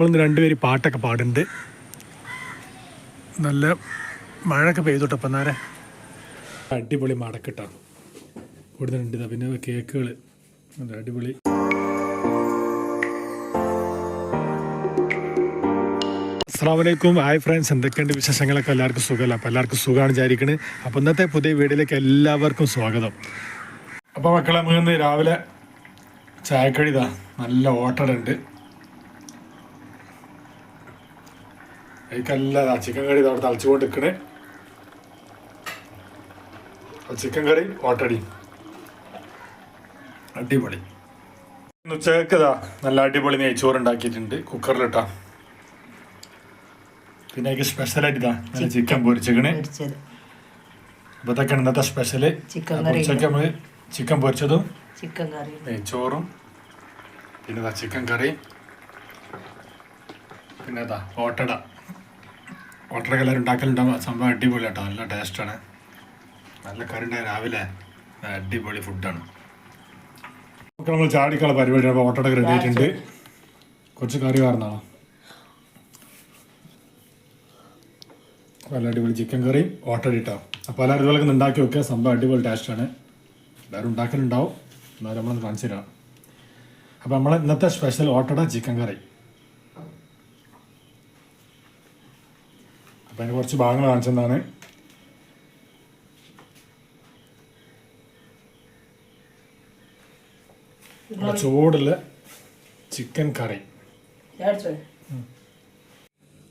നമ്മളിന്ന് രണ്ടുപേര് പാട്ടൊക്കെ പാടുന്നുണ്ട്. നല്ല മഴയൊക്കെ പെയ്തോട്ടപ്പം നേരെ അടിപൊളി മടക്കിട്ടാ. കൊടുക്കുന്നുണ്ട് ഇതാ പിന്നെ കേക്കുകൾ നല്ല അടിപൊളി. അസ്സാമലൈക്കും ഹായ് ഫ്രണ്ട്സ് എന്തൊക്കെയുണ്ട് വിശേഷങ്ങളൊക്കെ? എല്ലാവർക്കും സുഖമല്ല? അപ്പോൾ എല്ലാവർക്കും സുഖമാണ് വിചാരിക്കുന്നത് അപ്പോൾ ഇന്നത്തെ പുതിയ വീഡിയോയിലേക്ക് എല്ലാവർക്കും സ്വാഗതം. അപ്പോൾ മക്കളെ മൂന്ന് രാവിലെ ചായക്കഴിതാണ് നല്ല ഓട്ടർ ഉണ്ട് എനിക്കല്ല ചിക്കൻ കറി അവിടെ തളിച്ചുകൊണ്ട് നിൽക്കണേ ചിക്കൻ കറി ഓട്ടടി അടിപൊളി. ഉച്ചക്കതാ ഉച്ചയ്ക്ക് നല്ല അടിപൊളി നെയ്ച്ചോറ് ഉണ്ടാക്കിയിട്ടുണ്ട് കുക്കറിലിട്ടാ. പിന്നെ എനിക്ക് സ്പെഷ്യലായിട്ട് ഇതാ നല്ല ചിക്കൻ പൊരിച്ചിക്കണേ അപ്പോൾ ഇതൊക്കെയാണ് ഇന്നത്തെ സ്പെഷ്യൽ ഉച്ചയ്ക്ക് നമ്മൾ ചിക്കൻ പൊരിച്ചതും ചിക്കൻ കറി നെയ്ച്ചോറും പിന്നെ ചിക്കൻ കറി പിന്നെ ഓട്ടട ഓട്ടട എല്ലാവരും ഉണ്ടാക്കലുണ്ടാവും സംഭവം അടിപൊളി കേട്ടോ നല്ല ടേസ്റ്റാണ് നല്ല കറി ഉണ്ടായ രാവിലെ അടിപൊളി ഫുഡാണ് ഒക്കെ നമ്മൾ ചാടിക്കുള്ള പരിപാടിയാണ് അപ്പോൾ ഓട്ടട റെഡി ആയിട്ടുണ്ട്. കുറച്ച് കറി കാരണമാണ് നല്ല അടിപൊളി ചിക്കൻ കറി ഓട്ടട ഇട്ടോ. അപ്പോൾ എല്ലാവരും ഇതുപോലെ ഉണ്ടാക്കി വെക്കുക സംഭവം അടിപൊളി ടേസ്റ്റാണ് എല്ലാവരും ഉണ്ടാക്കലുണ്ടാവും. എന്നാലും നമ്മളൊന്ന് കാണിച്ചു തരാം. അപ്പോൾ നമ്മൾ ഇന്നത്തെ സ്പെഷ്യൽ ഓട്ടട ചിക്കൻ കറി അപ്പം അതിന് കുറച്ച് ഭാഗങ്ങൾ കാണിച്ചെന്നാണ്. ചൂടുള്ള ചിക്കൻ കറി.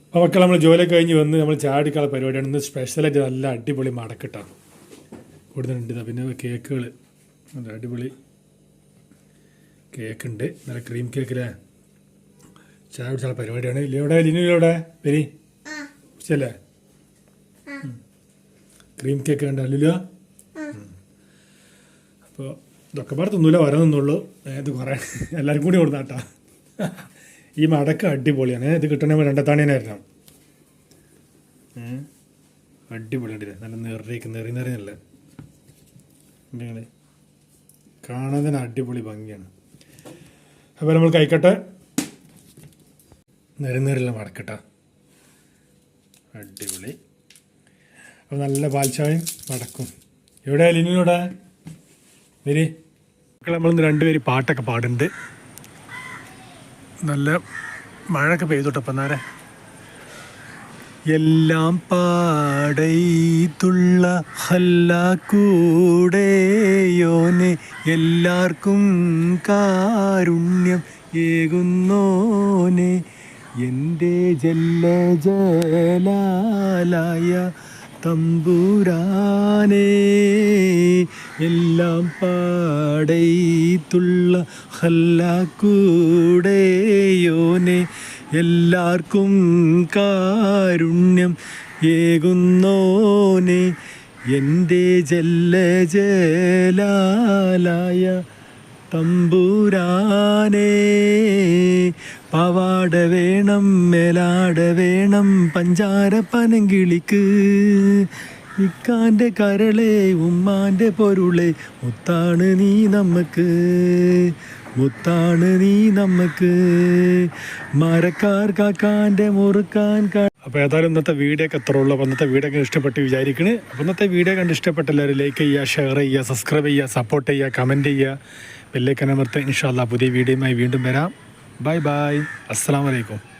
അപ്പോൾ മക്കൾ നമ്മൾ ജോലി കഴിഞ്ഞ് വന്ന് നമ്മൾ ചാടിക്കാളെ പരിപാടിയാണ്. ഇന്ന് സ്പെഷ്യലായിട്ട് നല്ല അടിപൊളി മടക്കിട്ടാണ്. കൊടുക്കുന്നുണ്ട് ഇതാ. പിന്നെ കേക്കുകൾ നല്ല അടിപൊളി കേക്ക് ഉണ്ട് നല്ല ക്രീം കേക്കിലെ ചായ കുടിച്ചുള്ള പരിപാടിയാണ്. ഇല്ല ലിനു ലിനുവിടെ വരി. കുടിച്ചല്ലേ ക്രീം കേക്ക് കണ്ടല്ലോ ലുലു അപ്പോൾ ഇതൊക്കെ പാടെ തിന്നൂല വരാൻ നിന്നുള്ളൂ ഇത് കുറേ എല്ലാവർക്കും കൂടി കൊടുത്താട്ടാ ഈ മടക്ക് അടിപൊളിയാണ്. ഇത് കിട്ടണേ രണ്ടത്താണേനായിരുന്നു അടിപൊളിയുണ്ടല്ലേ നല്ല നിറയ്ക്ക് നിറി നിറയല്ല? കാണാൻ തന്നെ അടിപൊളി ഭംഗിയാണ്. അപ്പോൾ നമ്മൾ കൈക്കട്ടെ നിറി നിറയില്ല മടക്കട്ട അടിപൊളി. അപ്പോൾ നല്ല പാൽച്ചായയും മടക്കും എവിടെ ലിനിലൂടെ വരി. നമ്മളിന്ന് രണ്ടുപേര് പാട്ടൊക്കെ പാടുന്നുണ്ട്. നല്ല മഴയൊക്കെ പെയ്തോട്ടപ്പം നേരെ എല്ലാം പാടൈത്തുള്ള ഹല്ലാക്കൂടെയോനെ കൂടെയോനെ എല്ലാവർക്കും കാരുണ്യം ഏകുന്നോനെ. എന്റെ ജല്ല ജലാലായ തമ്പുരാനേ എല്ലാം പാടയിത്തുള്ള ഹല്ല കൂടെയോനെ എല്ലാവർക്കും കാരുണ്യം ഏകുന്നോനെ എന്റെ ജല്ല ജലാലായ തമ്പുരാനേ പവാട വേണം മേലാട വേണം പഞ്ചാര പനങ്കിളിക്ക്. ഇക്കാന്റെ കരളെ ഉമ്മാന്റെ പൊരുളെ മുത്താണ് നീ നമുക്ക് മുത്താണ് നീ നമുക്ക് മരക്കാർ കാക്കാന്റെ മുറുക്കാൻ അപ്പോൾ ഏതായാലും ഇന്നത്തെ വീഡിയോ ഒക്കെ എത്ര ഉള്ളൂ. അപ്പോൾ ഇന്നത്തെ വീഡിയോ ഒക്കെ ഇഷ്ടപ്പെട്ട് വിചാരിക്കണ്. അപ്പോൾ ഇന്നത്തെ വീഡിയോ കണ്ട് ഇഷ്ടപ്പെട്ട എല്ലാവരും ലൈക്ക് ചെയ്യുക ഷെയർ ചെയ്യുക സബ്സ്ക്രൈബ് ചെയ്യുക സപ്പോർട്ട് ചെയ്യുക കമന്റ് ചെയ്യുക. ബെല്ലേക്കനമർത്ത് ഇൻഷാല്ല പുതിയ വീഡിയോയുമായി വീണ്ടും വരാം. bye bye. Assalamu alaikum